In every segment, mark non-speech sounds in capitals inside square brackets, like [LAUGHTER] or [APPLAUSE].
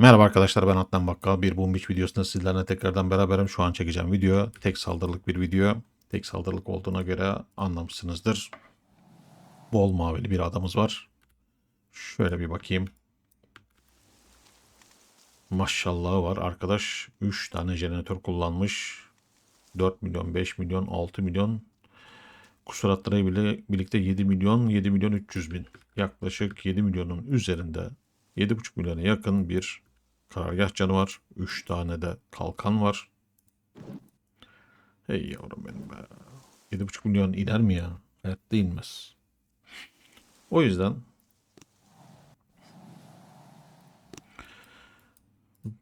Merhaba arkadaşlar ben Adnan Bakkal. Bir Boom Beach videosunda sizlerle tekrardan beraberim. Şu an çekeceğim video. Tek saldırılık bir video. Tek saldırılık olduğuna göre anlamışsınızdır. Bol mavili bir adamız var. Şöyle bir bakayım. Maşallahı var arkadaş. 3 tane jeneratör kullanmış. 4 milyon, 5 milyon, 6 milyon. Kusuratları bile birlikte 7 milyon, 7 milyon 300 bin. Yaklaşık 7 milyonun üzerinde 7,5 milyona yakın bir karargah canı var. 3 tane de kalkan var. Hey yavrum benim be. 7,5 milyon iner mi ya? Hayatta inmez. O yüzden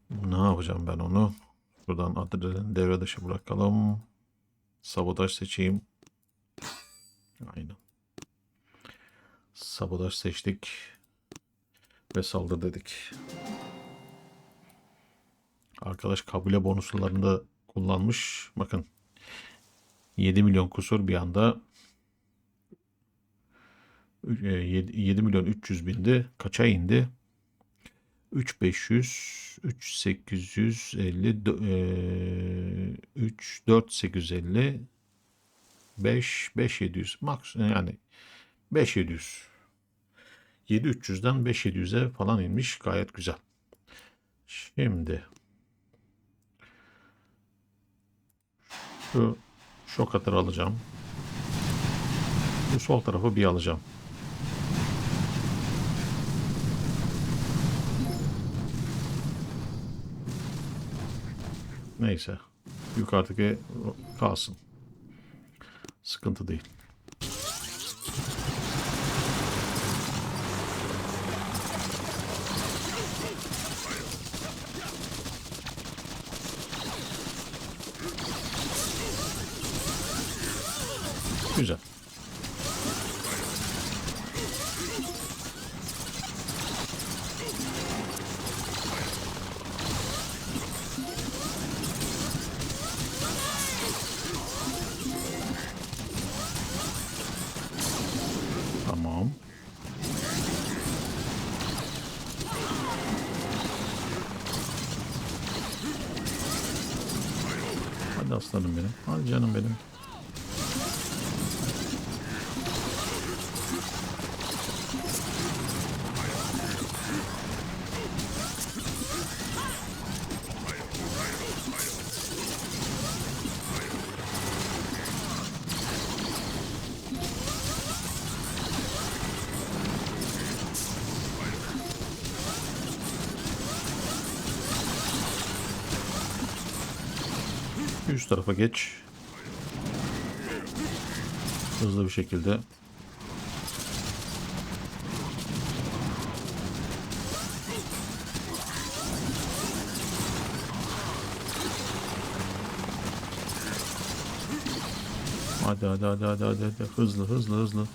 ne yapacağım ben onu? Şuradan adrenalin devre dışı bırakalım. Sabotaj seçeyim. Aynen. Sabotaj seçtik. Ve saldır dedik. Arkadaş kabile bonuslarını da kullanmış. Bakın. 7 milyon kusur bir anda 7, 7 milyon 300 bindi. Kaça indi? 3500 3850 3 4850 5 5700 max yani 5700 7300'den 5700'e falan inmiş. Gayet güzel. Şimdi şu şok atır alacağım. Bu sol tarafı bir alacağım. Neyse. Yukarıdaki kalsın. Sıkıntı değil. Güzel. Tamam. Hadi aslanım benim. Hadi canım benim. Üst tarafa geç. Hızlı bir şekilde. Hadi hadi hadi hadi hadi, hadi. hızlı hızlı hızlı.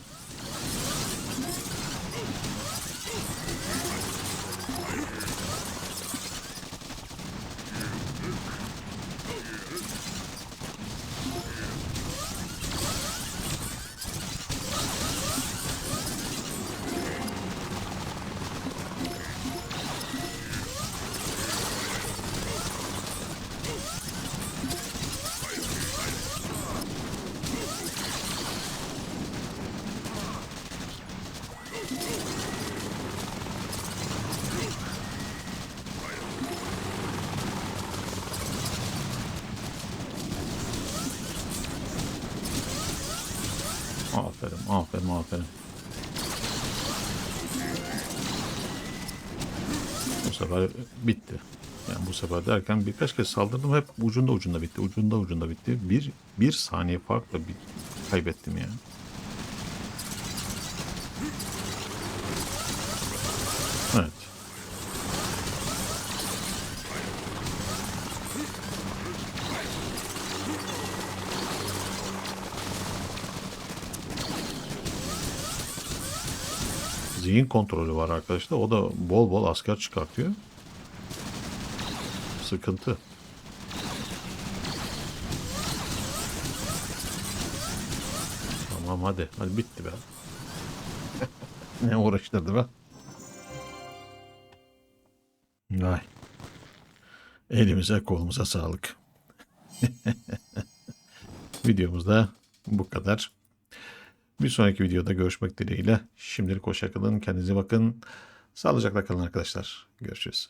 Aferin, aferin, aferin. Bu sefer bitti. Yani bu sefer derken birkaç kez saldırdım hep ucunda ucunda bitti. Ucunda ucunda bitti. Bir, bir saniye farkla bir kaybettim yani. Evet. Zihin kontrolü var arkadaşlar. O da bol bol asker çıkartıyor. Sıkıntı. Tamam hadi. Hadi bitti be. [LAUGHS] ne uğraştırdı be. Ay. Elimize kolumuza sağlık. [LAUGHS] Videomuzda bu kadar. Bir sonraki videoda görüşmek dileğiyle. Şimdilik hoşça kalın. Kendinize bakın. Sağlıcakla kalın arkadaşlar. Görüşürüz.